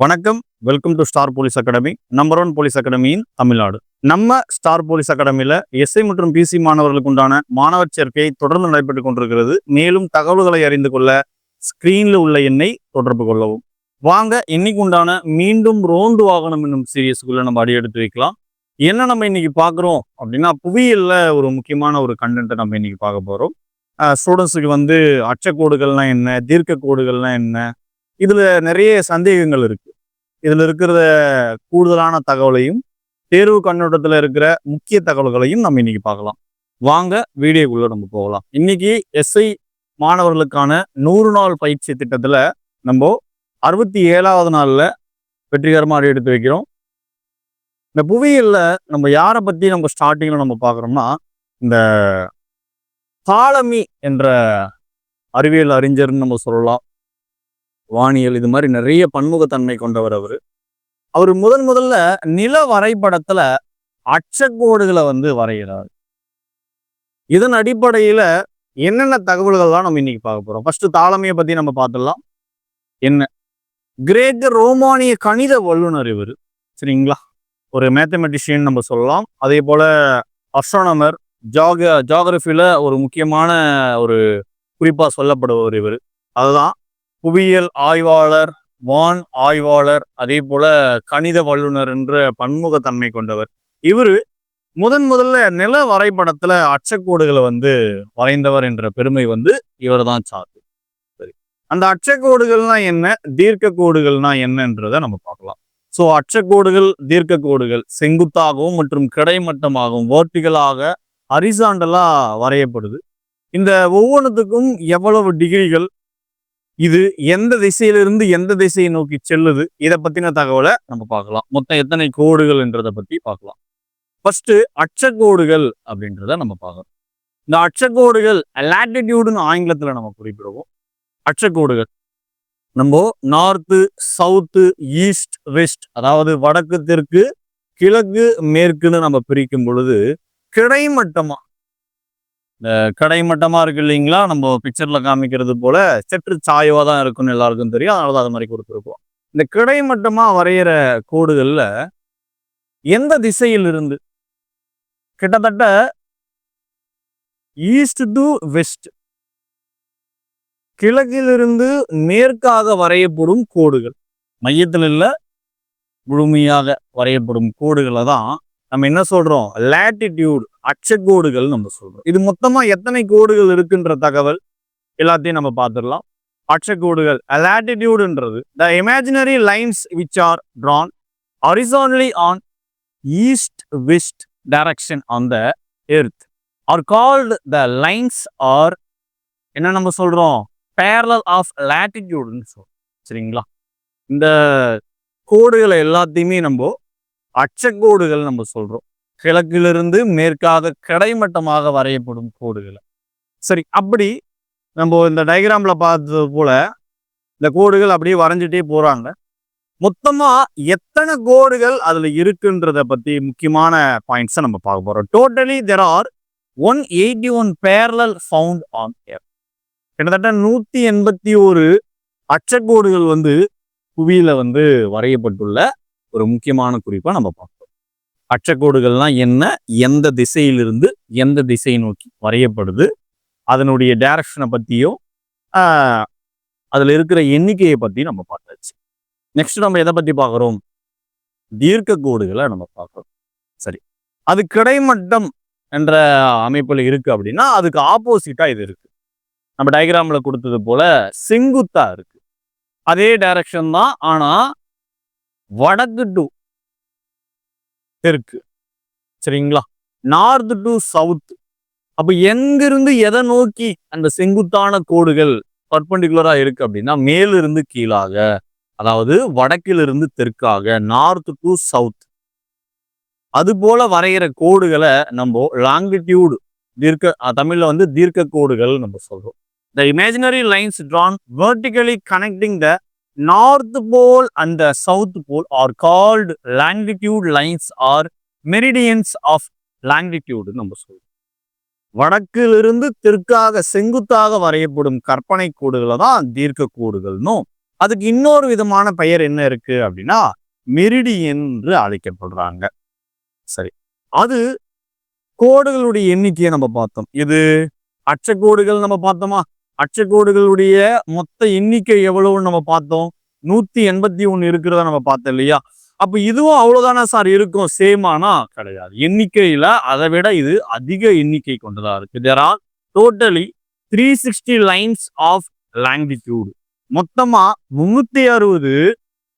வணக்கம். Welcome to star police academy number one police அகாடமியின் Tamil Nadu. நம்ம star police அகாடமியில SI மற்றும் பிசி மாணவர்களுக்கு உண்டான மாணவர் சேர்க்கை தொடர்ந்து நடைபெற்றுக் கொண்டிருக்கிறது. மேலும் தகவல்களை அறிந்து கொள்ள ஸ்கிரீன்ல உள்ள எண்ணை தொடர்பு கொள்ளவும். வாங்க இன்னைக்கு உண்டான மீண்டும் ரோந்து வாகனம் என்னும் சீரியஸுக்குள்ள நம்ம அடி எடுத்து வைக்கலாம். என்ன நம்ம இன்னைக்கு பார்க்குறோம் அப்படின்னா புவியியல்ல ஒரு முக்கியமான ஒரு கண்டென்ட்டை நம்ம இன்னைக்கு பார்க்க போறோம். ஸ்டூடெண்ட்ஸுக்கு வந்து அச்சக்கோடுகள்லாம் என்ன தீர்க்க கோடுகள்லாம் என்ன இதில் நிறைய சந்தேகங்கள் இருக்குது இதில் இருக்கிற கூடுதலான தகவலையும் தேர்வு கண்ணோட்டத்தில் இருக்கிற முக்கிய தகவல்களையும் நம்ம இன்னைக்கு பார்க்கலாம். வாங்க வீடியோக்குள்ளே நம்ம போகலாம். இன்னைக்கு எஸ்ஐ மாணவர்களுக்கான நூறு நாள் பயிற்சி திட்டத்தில் நம்ம அறுபத்தி ஏழாவது நாளில் வெற்றிகரமாக எடுத்து வைக்கிறோம். இந்த புவியியலில் நம்ம யாரை பற்றி நம்ம ஸ்டார்டிங்கில் நம்ம பார்க்குறோம்னா இந்த காலமி என்ற அறிவியல் அறிஞர்னு நம்ம சொல்லலாம். வானியல் இது மாதிரி நிறைய பன்முகத்தன்மை கொண்டவர் அவர். அவர் முதன் முதல்ல நில வரைபடத்துல அச்சக்கோடுகளை வந்து வரைகிறார். இதன் அடிப்படையில என்னென்ன தகவல்கள் தான் நம்ம இன்னைக்கு பார்க்க போறோம்? ஃபர்ஸ்ட் தாளமையை பத்தி நம்ம பார்த்துடலாம். என்ன? கிரேக்க ரோமானிய கணித வல்லுனர் இவர். சரிங்களா? ஒரு மேத்தமெட்டிஷியன் நம்ம சொல்லலாம். அதே போல அஸ்ட்ரானமர் ஜாக ஜாகிரபியில ஒரு முக்கியமான ஒரு குறிப்பாக சொல்லப்படுபவர் இவர். அதுதான் புவியியல் ஆய்வாளர் வான் ஆய்வாளர் அதே போல கணித வல்லுனர் என்ற பன்முகத்தன்மை கொண்டவர். இவரு முதன் முதல்ல நில வரைபடத்துல அச்சக்கோடுகளை வந்து வரைந்தவர் என்ற பெருமை வந்து இவர் தான் சார்ந்து சரி. அந்த அச்சக்கோடுகள்னா என்ன? தீர்க்க கோடுகள்னா என்னன்றதை நம்ம பார்க்கலாம். ஸோ அச்சக்கோடுகள் தீர்க்க கோடுகள் செங்குத்தாகவும் மற்றும் கிடைமட்டமாகவும் வேர்ட்டிகளாக ஹரிசாண்டலா வரையப்படுது. இந்த ஒவ்வொன்றுத்துக்கும் எவ்வளவு டிகிரிகள் இது எந்த திசையிலிருந்து எந்த திசையை நோக்கி செல்லுது இதை பத்தின தகவலை நம்ம பார்க்கலாம். மொத்தம் எத்தனை கோடுகள் என்றதை பத்தி பார்க்கலாம். ஃபர்ஸ்ட் அச்சக்கோடுகள் அப்படின்றத நம்ம பார்க்கலாம். இந்த அச்சக்கோடுகள் லாட்டிடியூடுன்னு ஆங்கிலத்துல நம்ம குறிப்பிடுவோம். அச்சக்கோடுகள் நம்ம நார்த்து சவுத்து ஈஸ்ட் வெஸ்ட் அதாவது வடக்கு தெற்கு கிழக்கு மேற்குன்னு நம்ம பிரிக்கும் பொழுது கிடைமட்டமா இந்த கடைமட்டமாக இருக்கு இல்லைங்களா? நம்ம பிக்சர்ல காமிக்கிறது போல சற்று சாய்வா தான் இருக்கும்னு எல்லாருக்கும் தெரியும். அதனால தான் அது மாதிரி கொடுத்துருப்போம் இந்த கிடைமட்டமாக வரைகிற கோடுகள்ல எந்த திசையில் இருந்து கிட்டத்தட்ட ஈஸ்ட் டு வெஸ்ட் கிழக்கிலிருந்து மேற்காக வரையப்படும் கோடுகள். மையத்தில் இல்லை முழுமையாக வரையப்படும் கோடுகளை தான் நம்ம என்ன சொல்றோம்? லேட்டிடியூட் அச்சக்கோடுகள் நம்ம சொல்றோம். இது மொத்தமா எத்தனை கோடுகள் இருக்குன்ற தகவல் எல்லாத்தையும் நம்ம பார்த்துடலாம். அச்சக்கோடுகள் லேட்டிடியூடுன்றது the imaginary lines which are drawn horizontally on east west direction on the earth are called the lines are என்ன நம்ம சொல்றோம்? பேரலல் ஆஃப் லேட்டிடியூடுன்னு சொல்றோம். சரிங்களா? இந்த கோடுகளை எல்லாத்தையுமே நம்ம அச்சக்கோடுகள் நம்ம சொல்றோம். கிழக்கிலிருந்து மேற்காக கிடைமட்டமாக வரையப்படும் கோடுகளை. சரி அப்படி நம்ம இந்த டயக்ராம்ல பார்த்தது போல இந்த கோடுகள் அப்படியே வரைஞ்சிட்டே போறாங்க. மொத்தமா எத்தனை கோடுகள் அதுல இருக்குன்றத பத்தி முக்கியமான பாயிண்ட்ஸை நம்ம பார்க்க போறோம். Totally there are one eighty one parallel found on air கிட்டத்தட்ட நூத்தி எண்பத்தி ஒரு அச்சக்கோடுகள் வந்து புவியில வந்து வரையப்பட்டுள்ள ஒரு முக்கியமான குறிப்பா நம்ம பார்ப்போம். அச்சக்கோடுகள்லாம் என்ன எந்த திசையிலிருந்து எந்த திசையை நோக்கி வரையப்படுது அதனுடைய டைரக்ஷனை பத்தியும் அதில் அதுல இருக்கிற எண்ணிக்கையை பத்தி நம்ம பார்த்தாச்சு. நெக்ஸ்ட் நம்ம எதை பத்தி பார்க்குறோம்? தீர்க்க கோடுகளை நம்ம பார்க்குறோம். சரி. அது கிடைமட்டம் என்ற அமைப்புல இருக்கு அப்படின்னா அதுக்கு ஆப்போசிட்டா இது இருக்கு. நம்ம டயக்ராம்ல கொடுத்தது போல செங்குத்தா இருக்கு. அதே டைரக்ஷன் தான் ஆனா வடக்கு டு தெற்கு. சரிங்களா? நார்த் டு சவுத் அப்ப எங்கிருந்து எதை நோக்கி அந்த செங்குத்தான கோடுகள் பர்பண்டிகுலரா இருக்கு அப்படின்னா மேலிருந்து கீழாக அதாவது வடக்கிலிருந்து தெற்காக நார்த் டு சவுத். அது போல வரைகிற கோடுகளை நம்ம லாங்கிடியூடு தீர்க்க தமிழ்ல வந்து தீர்க்க கோடுகள் நம்ம சொல்றோம். The imaginary lines drawn vertically connecting the north pole and south pole are called longitude lines or meridians of longitude நம்ம சொல்றோம். வடக்கிலிருந்து தெற்காக செங்குத்தாக வரையப்படும் கற்பனை கோடுகளை தான் தீர்க்க கோடுகள்னும் அதுக்கு இன்னொரு விதமான பெயர் என்ன இருக்கு அப்படின்னா மெரிடியன் என்று அழைக்கப்படுறாங்க. சரி. அது கோடுகளுடைய எண்ணிக்கையை நம்ம பார்த்தோம். இது அச்சக்கோடுகள் நம்ம பார்த்தோமா? அச்சக்கோடுகளுடைய மொத்த எண்ணிக்கை எவ்வளவுன்னு நம்ம பார்த்தோம். நூத்தி எண்பத்தி ஒண்ணு இருக்கிறத நம்ம பார்த்தோம் இல்லையா? அப்ப இதுவும் அவ்வளவுதானா சார் இருக்கும்? சேமானா கிடையாது. எண்ணிக்கையில அதை விட இது அதிக எண்ணிக்கை கொண்டதா இருக்கு. There are totally three sixty lines of longitude மொத்தமா முன்னூத்தி அறுபது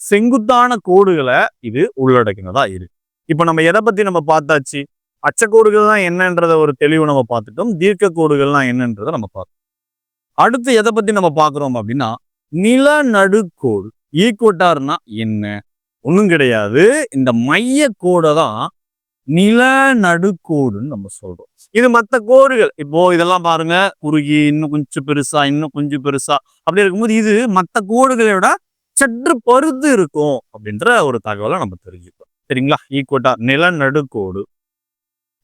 செங்குத்தான கோடுகளை இது உள்ளடக்கினதா இருக்கு. இப்ப நம்ம எதை பத்தி நம்ம பார்த்தாச்சு? அச்சக்கோடுகள் தான் என்னன்றத ஒரு தெளிவு நம்ம பார்த்துட்டோம். தீர்க்க கோடுகள்லாம் என்னன்றதை நம்ம பார்த்தோம் அடுத்து எதை பத்தி நம்ம பார்க்குறோம் அப்படின்னா நிலநடுக்கோடு. E ஈக்குவட்டார்னா என்ன? ஒன்றும் கிடையாது. இந்த மைய கோடை தான் நிலநடுக்கோடுன்னு நம்ம சொல்றோம். இது மற்ற கோடுகள். இப்போ இதெல்லாம் பாருங்க. குறுகி இன்னும் கொஞ்சம் பெருசா இன்னும் கொஞ்சம் பெருசா. அப்படி இருக்கும்போது இது மற்ற கோடுகளை விட சற்று பருத்து இருக்கும் அப்படின்ற ஒரு தகவலை நம்ம தெரிஞ்சுக்கிறோம். சரிங்களா? E ஈக்குவட்டார் நிலநடுக்கோடு.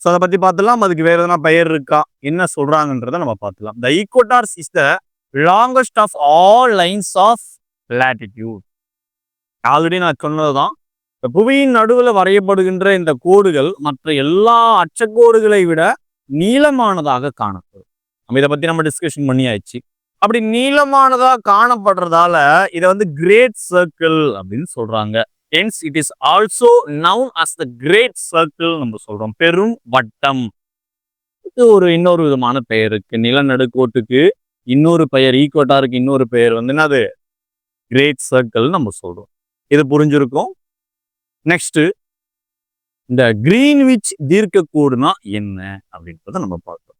ஸோ அதை பற்றி பார்த்துலாம் அதுக்கு வேறு எதனா பெயர் இருக்கா? என்ன சொல்கிறாங்கன்றத நம்ம பார்த்துலாம் the equators is the longest of all lines of latitude already நான் சொன்னது தான் இந்த புவியின் நடுவில் வரையப்படுகின்ற இந்த கோடுகள் மற்ற எல்லா அச்சக்கோடுகளை விட நீளமானதாக காணப்படும். நம்ம இதை பற்றி நம்ம டிஸ்கஷன் பண்ணியாச்சு. அப்படி நீளமானதாக காணப்படுறதால இதை வந்து கிரேட் சர்க்கிள் அப்படின்னு சொல்கிறாங்க hence it is also known as the great circle நம்ம சொல்றோம். பெரும் வட்டம். இது ஒரு இன்னொரு விதமான பெயர் இருக்கு. நிலநடுக்கோட்டுக்கு இன்னொரு பெயர் ஈக்குவட்டாருக்கு இன்னொரு பெயர் வந்து என்னது? கிரேட் சர்க்கிள் நம்ம சொல்றோம். இது புரிஞ்சிருக்கும்? நெக்ஸ்ட் இந்த கிரீன்விச் தீர்க்கக்கூடுனா என்ன அப்படின்றத நம்ம பார்க்கிறோம்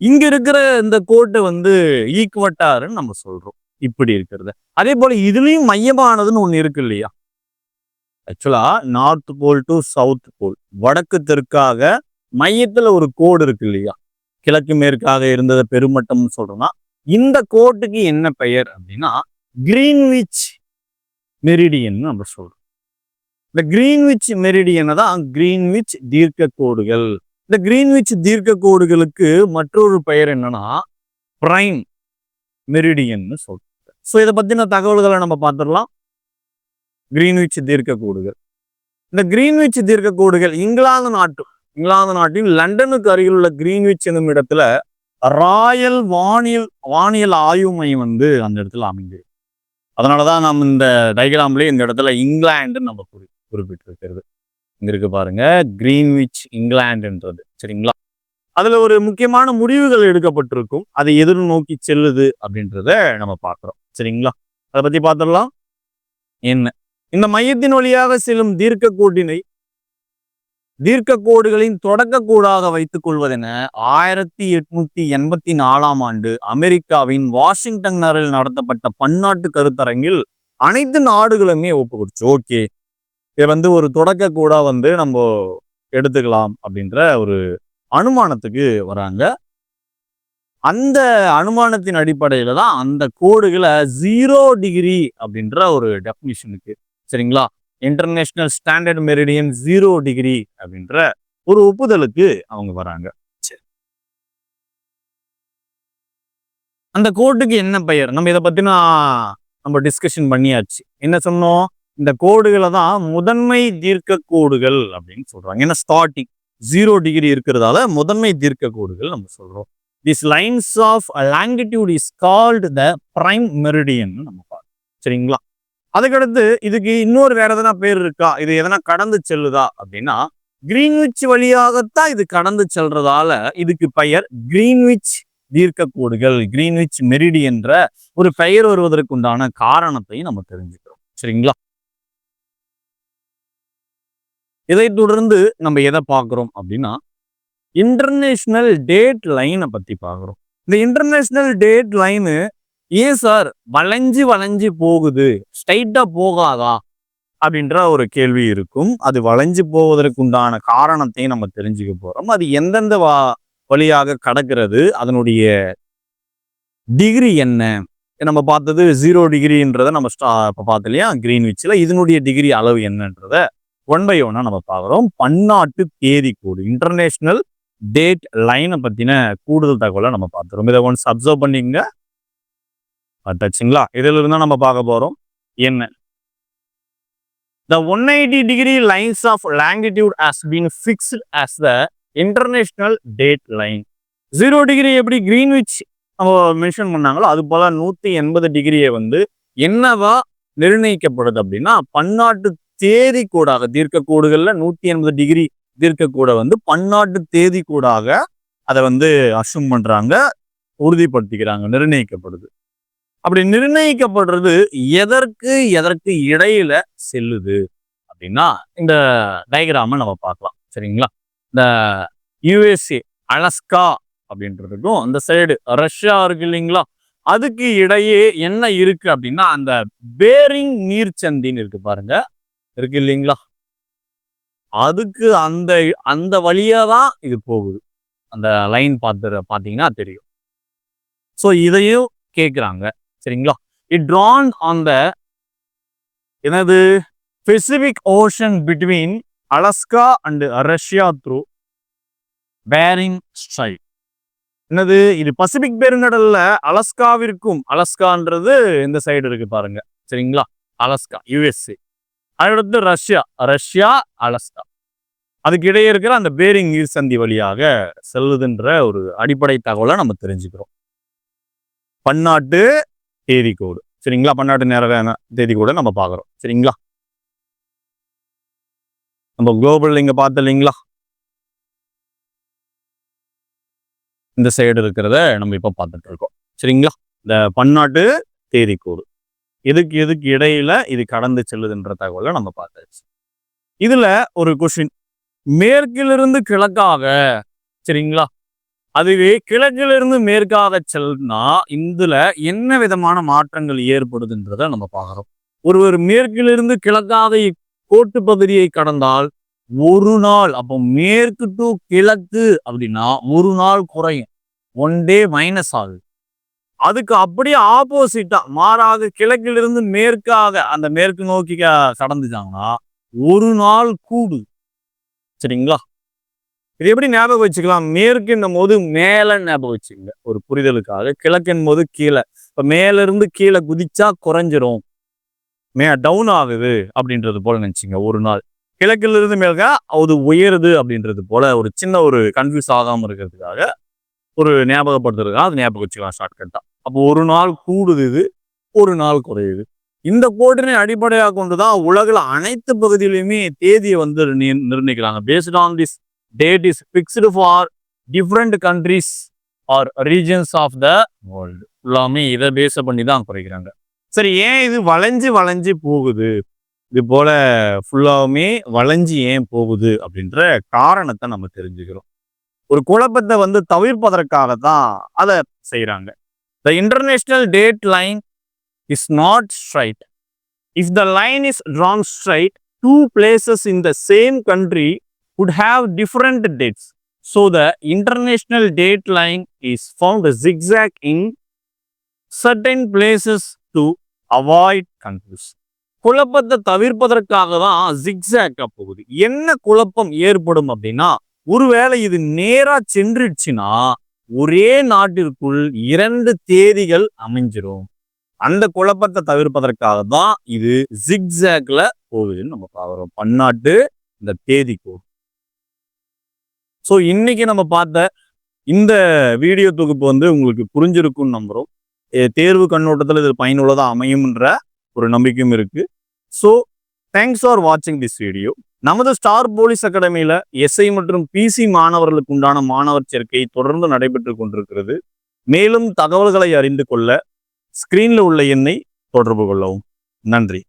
இங்க இருக்கிற இந்த கோட்டை வந்து ஈக்குவட்டாருன்னு நம்ம சொல்றோம். இப்படி இருக்கிறது. அதே போல இதுலயும் மையமானதுன்னு ஒண்ணு இருக்கு இல்லையா? ஆக்சுவலாக north pole to south pole வடக்கு தெற்காக மையத்தில் ஒரு கோடு இருக்கு இல்லையா? கிழக்கு மேற்காக இருந்ததை பெருமட்டம்னு சொல்றோம்னா இந்த கோட்டுக்கு என்ன பெயர் அப்படின்னா கிரீன்விச் மெரிடியன் நம்ம சொல்றோம். இந்த கிரீன்விச் மெரிடியனை தான் கிரீன்விச் தீர்க்க கோடுகள் இந்த கிரீன்விச் தீர்க்க கோடுகளுக்கு மற்றொரு பெயர் என்னன்னா பிரைம் மெரிடியன்னு சொல்றோம். ஸோ இதை பற்றின தகவல்களை நம்ம பார்த்துடலாம். கிரீன்விச் தீர்க்கக்கூடுகள். இந்த கிரீன்விச் தீர்க்கக்கூடுகள் இங்கிலாந்து நாட்டு இங்கிலாந்து நாட்டின் லண்டனுக்கு அருகில் உள்ள கிரீன்விச் என்னும் இடத்துல ராயல் வானியல் வானியல் ஆய்வு மையம் வந்து அந்த இடத்துல அதனால் தான் நம்ம இந்த டைகிராம்லேயே இந்த இடத்துல இங்கிலாந்து நம்ம குறி குறிப்பிட்டிருக்கிறது. இங்க இருக்கு பாருங்க கிரீன்விச் இங்கிலாந்துன்றது. சரிங்களா அதுல ஒரு முக்கியமான முடிவுகள் எடுக்கப்பட்டிருக்கும். அதை எதிர் நோக்கி செல்லுது அப்படின்றத நம்ம பார்க்குறோம். சரிங்களா அதை பத்தி பார்த்துடலாம். என்ன? இந்த மையத்தின் வழியாக செல்லும் தீர்க்க கோட்டினை தீர்க்க கோடுகளின் தொடக்க கூடாக வைத்துக் கொள்வதென ஆயிரத்தி எட்நூத்தி எண்பத்தி நாலாம் ஆண்டு அமெரிக்காவின் வாஷிங்டன் நகரில் நடத்தப்பட்ட பன்னாட்டு கருத்தரங்கில் அனைத்து நாடுகளுமே ஒப்புக்கொடுச்சு. ஓகே. இது வந்து ஒரு தொடக்க கோடா வந்து நம்ம எடுத்துக்கலாம் அப்படின்ற ஒரு அனுமானத்துக்கு வராங்க. அந்த அனுமானத்தின் அடிப்படையில தான் அந்த கோடுகளை ஜீரோ டிகிரி அப்படின்ற ஒரு டெஃபினிஷனுக்கு சரிங்களா? International standard meridian zero degree அப்படின்ற ஒரு ஒப்புதலுக்கு அவங்க வராங்க. சரி. அந்த கோட்டுக்கு என்ன பெயர்? நம்ம இதை பத்தினா நம்ம டிஸ்கஷன் பண்ணியாச்சு. என்ன சொன்னோம்? இந்த கோடுகளை தான் முதன்மை தீர்க்க கோடுகள் அப்படின்னு சொல்றாங்க. ஏன்னா ஸ்டார்டிங் ஜீரோ டிகிரி இருக்கிறதால முதன்மை தீர்க்க கோடுகள் நம்ம சொல்றோம். This lines of longitude is called the prime meridian நம்ம பார்க்கணும் சரிங்களா? அதுக்கடுத்து இதுக்கு இன்னொரு வேற எதனா பேர் இருக்கா? இது எதனா கடந்து செல்லுதா? அப்படின்னா கிரீன்விச் வழியாகத்தான் இது கடந்து செல்றதால இதுக்கு பெயர் கிரீன்விச் தீர்க்க கோடுகள் கிரீன்விச் மெரிடி என்ற ஒரு பெயர் வருவதற்குண்டான காரணத்தையும் நம்ம தெரிஞ்சுக்கிறோம். சரிங்களா? இதை தொடர்ந்து நம்ம எதை பார்க்குறோம் அப்படின்னா இன்டர்நேஷ்னல் டேட் லைனை பத்தி பார்க்குறோம். இந்த இன்டர்நேஷ்னல் டேட் லைனு ஏன் சார்? வளைஞ்சு வளைஞ்சு போகுது. ஸ்ட்ரைட்டா போகாதா? அப்படின்ற ஒரு கேள்வி இருக்கும். அது வளைஞ்சு போவதற்குண்டான காரணத்தையும் நம்ம தெரிஞ்சுக்க போறோம். அது எந்தெந்த வா வழியாக கடக்கிறது? அதனுடைய டிகிரி என்ன? நம்ம பார்த்தது ஜீரோ டிகிரின்றதை நம்ம ஸ்டா இப்போ பார்த்து இல்லையா? கிரீன்விச்சில் இதனுடைய டிகிரி அளவு என்னன்றத ஒன் பை ஒன்னா நம்ம பார்க்குறோம். பன்னாட்டு தேதி கோடு இன்டர்நேஷ்னல் டேட் லைனை பற்றின கூடுதல் தகவலை நம்ம பார்த்துருவோம் இதை ஒன்ஸ் அப்சர்வ் பண்ணிங்க பார்த்தாச்சுங்களா? இதில் இருந்தால் நம்ம பார்க்க போகிறோம் என்ன? The one eighty degree lines of longitude has been fixed as the international date line zero degree எப்படி கிரீன்விச் மென்ஷன் பண்ணாங்களோ அது போல் நூற்றி எண்பது டிகிரியை வந்து என்னவா நிர்ணயிக்கப்படுது அப்படின்னா பன்னாட்டு தேதி கூடாக தீர்க்க கோடுகள்ல நூற்றி எண்பது டிகிரி தீர்க்க கூட வந்து பன்னாட்டு தேதி கூடாக அதை வந்து அசும் பண்ணுறாங்க உறுதிப்படுத்திக்கிறாங்க நிர்ணயிக்கப்படுது. அப்படி நிர்ணயிக்கப்படுறது எதற்கு எதற்கு இடையில செல்லுது அப்படின்னா இந்த டயக்ராம நம்ம பார்க்கலாம். சரிங்களா? இந்த யுஎஸ்ஏ அலஸ்கா அப்படின்றதுக்கும் அந்த சைடு ரஷ்யா இருக்கு இல்லைங்களா? அதுக்கு இடையே என்ன இருக்கு அப்படின்னா அந்த பேரிங் நீர்ச்சந்தின்னு இருக்கு பாருங்க. இருக்கு இல்லைங்களா? அதுக்கு அந்த அந்த வழியா தான் இது போகுது. அந்த லைன் பார்த்து பார்த்தீங்கன்னா தெரியும். ஸோ இதையும் கேட்குறாங்க சரிங்களா? இட் ட்ரான் ஆன் த எனது Pacific Ocean between Alaska and Russia through Bering Strait என்னது? இது பசிபிக் பெருங்கடல்ல அலஸ்காவிற்கும் அலஸ்கான்றது இந்த சைடு இருக்கு பாருங்க. சரிங்களா? அலஸ்கா யுஎஸ்ஏ அடுத்து ரஷ்யா ரஷ்யா அலஸ்கா அதுக்கு இடையே இருக்கிற அந்த பேரிங் நீர் சந்தி வழியாக செல்லுதுன்ற ஒரு அடிப்படை தகவலை நம்ம தெரிஞ்சுக்கிறோம். பன்னாட்டு தேதி கோடு சரிங்களா? பன்னாட்டு நேர தேதி கூட நம்ம பார்க்குறோம். சரிங்களா? நம்ம குளோபல் இங்கே பார்த்த இல்லைங்களா? இந்த சைடு இருக்கிறத நம்ம இப்போ பார்த்துட்டு இருக்கோம். சரிங்களா? இந்த பன்னாட்டு தேதி கோடு எதுக்கு எதுக்கு இடையில இது கடந்து செல்லுதுன்ற தகவலை நம்ம பார்த்தாச்சு. இதுல ஒரு கொஷின் மேற்கிலிருந்து கிழக்காக சரிங்களா? அதுவே கிழக்கிலிருந்து மேற்காக செல்னா இதுல என்ன விதமான மாற்றங்கள் ஏற்படுதுன்றத நம்ம பார்க்குறோம். ஒருவர் மேற்கிலிருந்து கிழக்காக கோட்டு பகுதியை கடந்தால் ஒரு நாள் அப்போ மேற்கு டு கிழக்கு அப்படின்னா ஒரு நாள் குறையும். ஒன் டே மைனஸ் ஆகுது. அதுக்கு அப்படியே ஆப்போசிட்டா மாறாக கிழக்கிலிருந்து மேற்காக அந்த மேற்கு நோக்கி கடந்துச்சாங்கன்னா கடந்துட்டாங்கன்னா ஒரு நாள் கூடு. சரிங்களா? இது எப்படி ஞாபகம் வச்சுக்கலாம்? மேற்குன்னும் போது மேலே ஞாபகம் வச்சுங்க. ஒரு புரிதலுக்காக. கிழக்குன் போது கீழே. இப்போ மேலேருந்து கீழே குதிச்சா குறைஞ்சிரும். மே டவுன் ஆகுது அப்படின்றது போல நினச்சிங்க. ஒரு நாள். கிழக்கிலிருந்து மேல்க அது உயருது அப்படின்றது போல ஒரு சின்ன ஒரு கன்ஃபியூஸ் ஆகாமல் இருக்கிறதுக்காக ஒரு ஞாபகப்படுத்துறதுக்காக அது ஞாபகம் வச்சுக்கலாம் ஷார்ட்கட்டாக அப்போ ஒரு நாள் கூடுது இது ஒரு நாள் குறையுது. இந்த கோட்டினை அடிப்படையாக கொண்டு தான் உலகில் அனைத்து பகுதியிலையுமே தேதியை வந்து நிர்ணயிக்கிறாங்க. Based on this date is fixed for different countries or regions of the world எல்லாமே இதை பேச பண்ணி தான் குறைக்கிறாங்க. சரி ஏன் இது வளைஞ்சு வளைஞ்சு போகுது? இது போல ஃபுல்லாவுமே வளைஞ்சு ஏன் போகுது அப்படின்ற காரணத்தை நம்ம தெரிஞ்சுக்கிறோம். ஒரு குழப்பத்தை வந்து தவிர்ப்பதற்காக தான் அதை செய்கிறாங்க the international date line is not straight if the line is drawn straight two places in the same country would have different dates. So the international date line is found zigzag in certain places to avoid confusion. குழப்பத்தை தவிர்ப்பதற்காக தான் ஜிக்ஸாக்கா போகுது என்ன குழப்பம் ஏற்படும் அப்படின்னா ஒருவேளை இது நேரா சென்றுடுச்சுன்னா ஒரே நாட்டிற்குள் இரண்டு தேதிகள் அமைஞ்சிரும் அந்த குழப்பத்தை தவிர்ப்பதற்காக தான் இது ஜிக்ஸாக்ல போகுதுன்னு நம்ம பார்க்குறோம் பன்னாட்டு இந்த தேதி கோடு ஸோ இன்னைக்கு நம்ம பார்த்த இந்த வீடியோ தொகுப்பு வந்து உங்களுக்கு புரிஞ்சிருக்கும்னு நம்புகிறோம் தேர்வு கண்ணோட்டத்தில் இது பயனுள்ளதாக அமையும்ன்ற ஒரு நம்பிக்கையும் இருக்குது ஸோ தேங்க்ஸ் ஃபார் வாட்சிங் திஸ் வீடியோ நமது ஸ்டார் போலீஸ் அகாடமியில் எஸ்ஐ மற்றும் பிசி மாணவர்களுக்கு உண்டான மாணவர் சேர்க்கை தொடர்ந்து நடைபெற்று கொண்டிருக்கிறது. மேலும் தகவல்களை அறிந்து கொள்ள ஸ்கிரீனில் உள்ள எண்ணை தொடர்பு கொள்ளவும். நன்றி.